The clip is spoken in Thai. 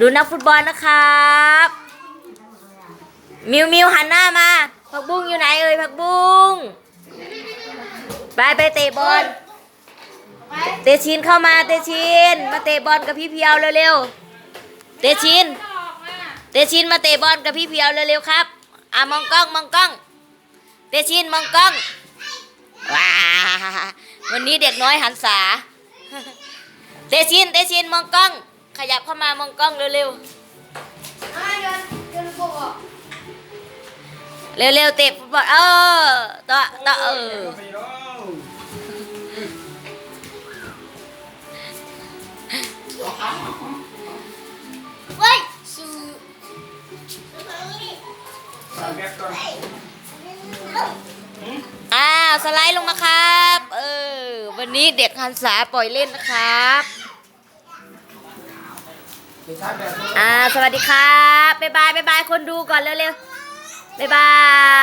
ดูนักฟุตบอลนะครับ มิวมิวหันหน้ามา ผักบุ้งอยู่ไหนเอ่ยผักบุ้ง ไปไปเตะบอล เตชินเข้ามาเตชิน มาเตะบอลกับพี่เพียวเร็วๆ เตชิน เตชินมาเตะบอลกับพี่เพียวเร็วๆครับอะมองกล้องมองกล้อง เตชินมองกล้อง ว้าวันนี้เด็กน้อยหันษา เตชินเตชินมองกล้อง ขยับเข้ามามองกล้องเร็วๆเร็วๆเตะฟุตบอลเออต่อต่อเออเฮ้ยชูอ้าวสไลด์ลงมาครับ เออ วันนี้เด็กหันษาปล่อยเล่นนะครับ อ่า สวัสดีครับบ๊ายบายบ๊ายบายคนดูก่อนเร็วๆบ๊ายบาย